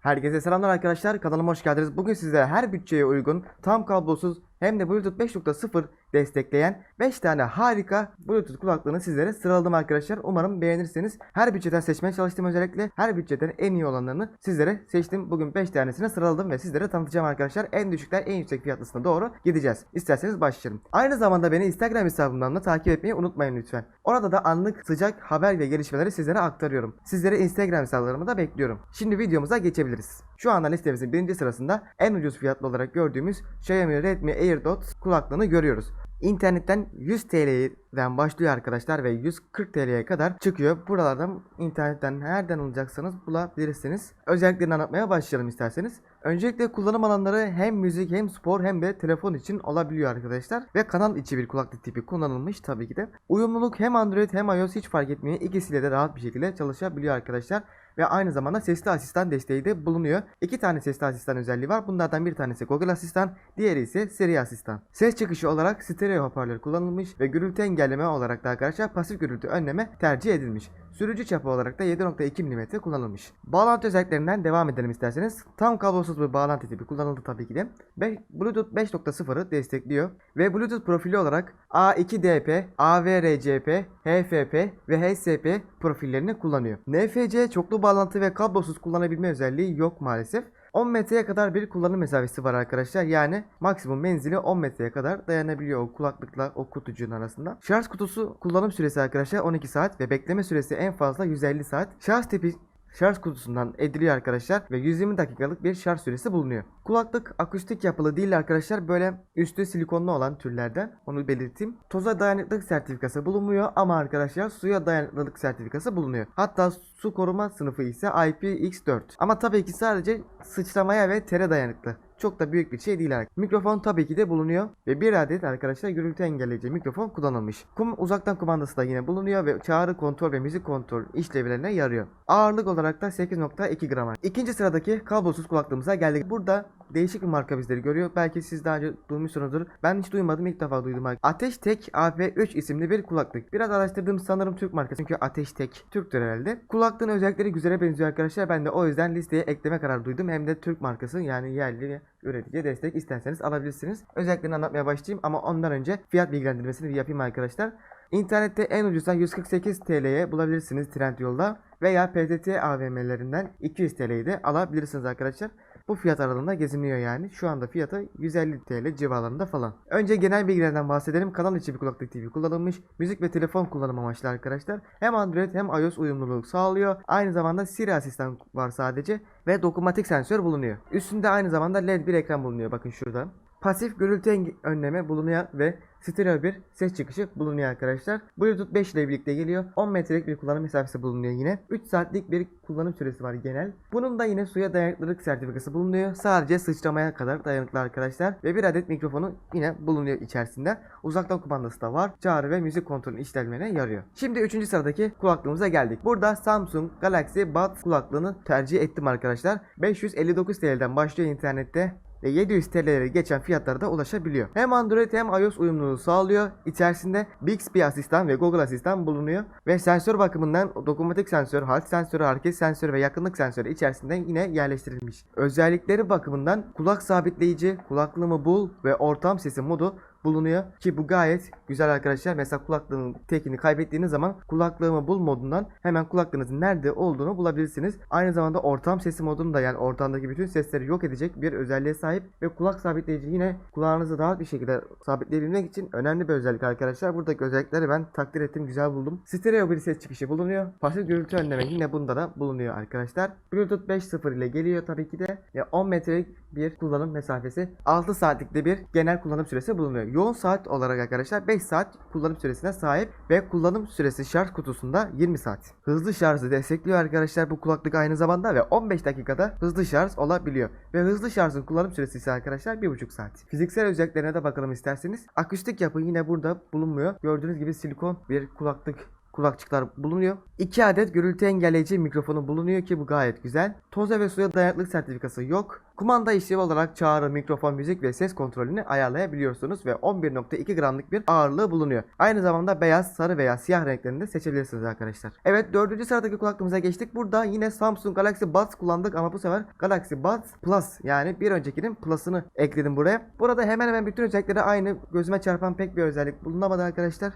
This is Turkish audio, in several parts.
Herkese selamlar arkadaşlar kanalıma hoş geldiniz. Bugün size her bütçeye uygun tam kablosuz hem de Bluetooth 5.0 destekleyen 5 tane harika Bluetooth kulaklığını sizlere sıraladım arkadaşlar. Umarım beğenirsiniz. Her bütçeden seçmeye çalıştım özellikle. Her bütçeden en iyi olanlarını sizlere seçtim. Bugün 5 tanesini sıraladım ve sizlere tanıtacağım arkadaşlar. En düşükler en yüksek fiyatlısına doğru gideceğiz. İsterseniz başlayalım. Aynı zamanda beni Instagram hesabımdan da takip etmeyi unutmayın lütfen. Orada da anlık sıcak haber ve gelişmeleri sizlere aktarıyorum. Sizlere Instagram hesaplarımı da bekliyorum. Şimdi videomuza geçebiliriz. Şu anda listemizin birinci sırasında en ucuz fiyatlı olarak gördüğümüz Xiaomi Redmi AirDots kulaklığını görüyoruz. İnternetten 100 TL'den başlıyor arkadaşlar ve 140 TL'ye kadar çıkıyor. Buralardan internetten nereden alacaksanız bulabilirsiniz. Özelliklerini anlatmaya başlayalım isterseniz. Öncelikle kullanım alanları hem müzik hem spor hem de telefon için olabiliyor arkadaşlar. Ve kanal içi bir kulaklık tipi kullanılmış tabii ki de. Uyumluluk hem Android hem iOS hiç fark etmiyor. İkisiyle de rahat bir şekilde çalışabiliyor arkadaşlar ve aynı zamanda sesli asistan desteği de bulunuyor. İki tane sesli asistan özelliği var. Bunlardan bir tanesi Google Asistan, diğeri ise Siri Asistan. Ses çıkışı olarak stereo hoparlör kullanılmış ve gürültü engelleme olarak da arkadaşlar pasif gürültü önleme tercih edilmiş. Sürücü çapı olarak da 7.2 mm kullanılmış. Bağlantı özelliklerinden devam edelim isterseniz. Tam kablosuz bir bağlantı tipi kullanıldı tabii ki de. Bluetooth 5.0'ı destekliyor. Ve Bluetooth profili olarak A2DP, AVRCP, HFP ve HSP profillerini kullanıyor. NFC çoklu bağlantı ve kablosuz kullanabilme özelliği yok maalesef. 10 metreye kadar bir kullanım mesafesi var arkadaşlar. Yani maksimum menzili 10 metreye kadar dayanabiliyor o kulaklıkla o kutucuğun arasında. Şarj kutusu kullanım süresi arkadaşlar 12 saat ve bekleme süresi en fazla 150 saat. Şarj tipi şarj kutusundan ediliyor arkadaşlar ve 120 dakikalık bir şarj süresi bulunuyor. Kulaklık akustik yapılı değil arkadaşlar böyle üstü silikonlu olan türlerden onu belirteyim. Toza dayanıklılık sertifikası bulunmuyor ama arkadaşlar suya dayanıklılık sertifikası bulunuyor. Hatta su koruma sınıfı ise IPX4 ama tabii ki sadece sıçramaya ve tere dayanıklı. Çok da büyük bir şey değil. Mikrofon tabii ki de bulunuyor ve bir adet arkadaşlar gürültü engelleyici mikrofon kullanılmış. Kum uzaktan kumandası da yine bulunuyor ve çağrı kontrol ve müzik kontrol işlevlerine yarıyor. Ağırlık olarak da 8.2 gram. İkinci sıradaki kablosuz kulaklığımıza geldik. Burada değişik bir marka bizleri görüyor. Belki siz daha önce duymuşsunuzdur. Ben hiç duymadım ilk defa duydum. Ateş Tek AP3 isimli bir kulaklık. Biraz araştırdım sanırım Türk markası. Çünkü Ateş Tek Türktür herhalde. Kulaklığın özellikleri güzele benziyor arkadaşlar. Ben de o yüzden listeye ekleme kararı duydum. Hem de Türk markası yani yerli üreticiye destek isterseniz alabilirsiniz. Özelliklerini anlatmaya başlayayım ama ondan önce fiyat bilgilendirmesini bir yapayım arkadaşlar. İnternette en ucuzdan 148 TL'ye bulabilirsiniz Trendyol'da veya PTT AVM'lerinden 200 TL'yi de alabilirsiniz arkadaşlar. Bu fiyat aralığında geziniyor yani. Şu anda fiyatı 150 TL civarlarında falan. Önce genel bilgilerden bahsedelim. Kanal içi bir kulaklık TV kullanılmış. Müzik ve telefon kullanım amaçlı arkadaşlar. Hem Android hem iOS uyumluluk sağlıyor. Aynı zamanda Siri asistan var sadece. Ve dokunmatik sensör bulunuyor. Üstünde aynı zamanda LED bir ekran bulunuyor. Bakın şurada. Pasif gürültü önleme bulunuyor ve stereo bir ses çıkışı bulunuyor arkadaşlar. Bluetooth 5 ile birlikte geliyor. 10 metrelik bir kullanım mesafesi bulunuyor yine. 3 saatlik bir kullanım süresi var genel. Bunun da yine suya dayanıklılık sertifikası bulunuyor. Sadece sıçramaya kadar dayanıklı arkadaşlar. Ve bir adet mikrofonu yine bulunuyor içerisinde. Uzaktan kumandası da var. Çağrı ve müzik kontrolü işlemlerine yarıyor. Şimdi 3. sıradaki kulaklığımıza geldik. Burada Samsung Galaxy Buds kulaklığını tercih ettim arkadaşlar. 559 TL'den başlıyor internette ve 700 TL'lere geçen fiyatlara ulaşabiliyor. Hem Android hem iOS uyumluluğu sağlıyor. İçerisinde Bixby asistan ve Google asistan bulunuyor. Ve sensör bakımından dokunmatik sensör, halt sensörü, hareket sensörü ve yakınlık sensörü içerisinde yine yerleştirilmiş. Özellikleri bakımından kulak sabitleyici, kulaklığımı bul ve ortam sesi modu bulunuyor ki bu gayet güzel arkadaşlar. Mesela kulaklığın tekini kaybettiğiniz zaman kulaklığımı bul modundan hemen kulaklığınızın nerede olduğunu bulabilirsiniz. Aynı zamanda ortam sesi modunu da yani ortamdaki bütün sesleri yok edecek bir özelliğe sahip ve kulak sabitleyici yine kulağınızı rahat bir şekilde sabitleyebilmek için önemli bir özellik arkadaşlar. Buradaki özellikleri ben takdir ettim, güzel buldum. Stereo bir ses çıkışı bulunuyor. Pasif gürültü önleme yine bunda da bulunuyor arkadaşlar. Bluetooth 5.0 ile geliyor tabii ki de. Ve 10 metrelik bir kullanım mesafesi 6 saatlikte bir genel kullanım süresi bulunuyor. Yoğun saat olarak arkadaşlar 5 saat kullanım süresine sahip ve kullanım süresi şarj kutusunda 20 saat. Hızlı şarjı destekliyor arkadaşlar bu kulaklık aynı zamanda ve 15 dakikada hızlı şarj olabiliyor. Ve hızlı şarjın kullanım süresi ise arkadaşlar 1,5 saat. Fiziksel özelliklerine de bakalım isterseniz. Akustik yapı yine burada bulunmuyor. Gördüğünüz gibi silikon bir kulaklık kulakçıklar bulunuyor. 2 adet gürültü engelleyici mikrofonu bulunuyor ki bu gayet güzel. Toza ve suya dayanıklılık sertifikası yok. Kumanda işlevi olarak çağrı, mikrofon, müzik ve ses kontrolünü ayarlayabiliyorsunuz ve 11.2 gramlık bir ağırlığı bulunuyor. Aynı zamanda beyaz, sarı veya siyah renklerinde seçebilirsiniz arkadaşlar. Evet dördüncü sıradaki kulaklığımıza geçtik. Burada yine Samsung Galaxy Buds kullandık ama bu sefer Galaxy Buds Plus yani bir öncekinin Plus'ını ekledim buraya. Burada hemen hemen bütün özellikleri aynı. Gözüme çarpan pek bir özellik bulunamadı arkadaşlar.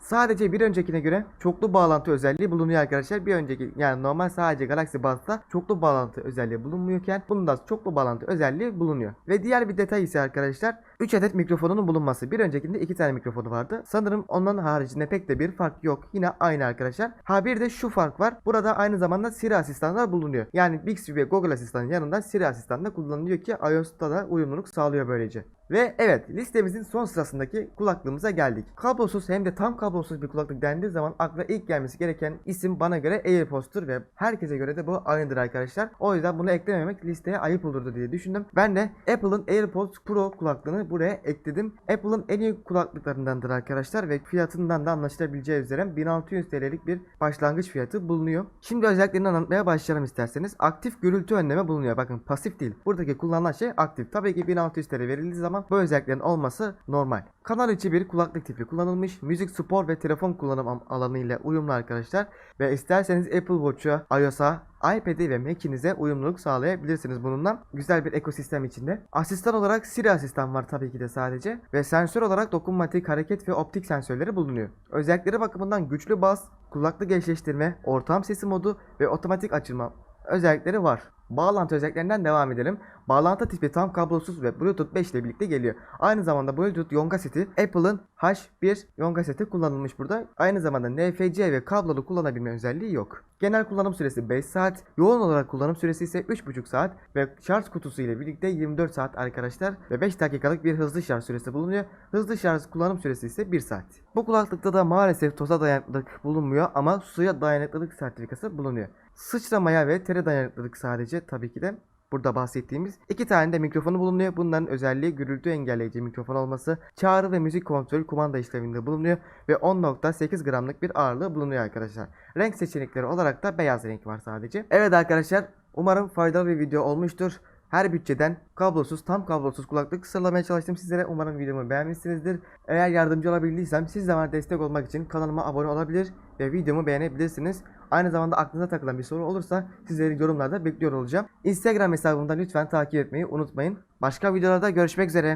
Sadece bir öncekine göre çoklu bağlantı özelliği bulunuyor arkadaşlar. Bir önceki yani normal sadece Galaxy Buds'ta çoklu bağlantı özelliği bulunmuyorken bunda çoklu bağlantı özelliği bulunuyor. Ve diğer bir detay ise arkadaşlar 3 adet mikrofonunun bulunması. Bir öncekinde 2 tane mikrofonu vardı. Sanırım onların haricinde pek de bir fark yok. Yine aynı arkadaşlar. Ha bir de şu fark var. Burada aynı zamanda Siri asistanlar bulunuyor. Yani Bixby ve Google asistanın yanında Siri asistan da kullanılıyor ki iOS'ta da uyumluluk sağlıyor böylece. Ve evet listemizin son sırasındaki kulaklığımıza geldik. Kablosuz hem de tam kablosuz bir kulaklık dendiği zaman akla ilk gelmesi gereken isim bana göre AirPods'tur ve herkese göre de bu aynıdır arkadaşlar. O yüzden bunu eklememek listeye ayıp olurdu diye düşündüm. Ben de Apple'ın AirPods Pro kulaklığını buraya ekledim. Apple'ın en iyi kulaklıklarındandır arkadaşlar ve fiyatından da anlaşılabileceği üzere 1600 TL'lik bir başlangıç fiyatı bulunuyor. Şimdi özelliklerini anlatmaya başlayalım isterseniz. Aktif gürültü önleme bulunuyor. Bakın pasif değil. Buradaki kullanılan şey aktif. Tabii ki 1600 TL verildiği zaman bu özelliklerin olması normal. Kanal içi bir kulaklık tipi kullanılmış. Müzik, spor ve telefon kullanım alanı ile uyumlu arkadaşlar. Ve isterseniz Apple Watch'a, iOS'a, iPad'e ve Mac'inize uyumluluk sağlayabilirsiniz bununla. Güzel bir ekosistem içinde. Asistan olarak Siri asistan var tabii ki de sadece. Ve sensör olarak dokunmatik, hareket ve optik sensörleri bulunuyor. Özellikleri bakımından güçlü bas, kulaklık eşleştirme, ortam sesi modu ve otomatik açılma özellikleri var. Bağlantı özelliklerinden devam edelim. Bağlantı tipi tam kablosuz ve Bluetooth 5 ile birlikte geliyor. Aynı zamanda Bluetooth Yonga seti Apple'ın H1 Yonga seti kullanılmış burada. Aynı zamanda NFC ve kablolu kullanabilme özelliği yok. Genel kullanım süresi 5 saat, yoğun olarak kullanım süresi ise 3,5 saat ve şarj kutusu ile birlikte 24 saat arkadaşlar ve 5 dakikalık bir hızlı şarj süresi bulunuyor. Hızlı şarj kullanım süresi ise 1 saat. Bu kulaklıkta da maalesef toza dayanıklılık bulunmuyor ama suya dayanıklılık sertifikası bulunuyor. Sıçramaya ve tere dayanıklılık sadece tabii ki de burada bahsettiğimiz iki tane de mikrofonu bulunuyor. Bunların özelliği gürültü engelleyici mikrofon olması, çağrı ve müzik kontrol kumanda işleminde bulunuyor ve 10.8 gramlık bir ağırlığı bulunuyor arkadaşlar. Renk seçenekleri olarak da beyaz renk var sadece. Evet arkadaşlar umarım faydalı bir video olmuştur. Her bütçeden kablosuz, tam kablosuz kulaklık sıralamaya çalıştım sizlere. Umarım videomu beğenmişsinizdir. Eğer yardımcı olabildiysem siz de bana destek olmak için kanalıma abone olabilir ve videomu beğenebilirsiniz. Aynı zamanda aklınıza takılan bir soru olursa sizleri yorumlarda bekliyor olacağım. Instagram hesabımda lütfen takip etmeyi unutmayın. Başka videolarda görüşmek üzere.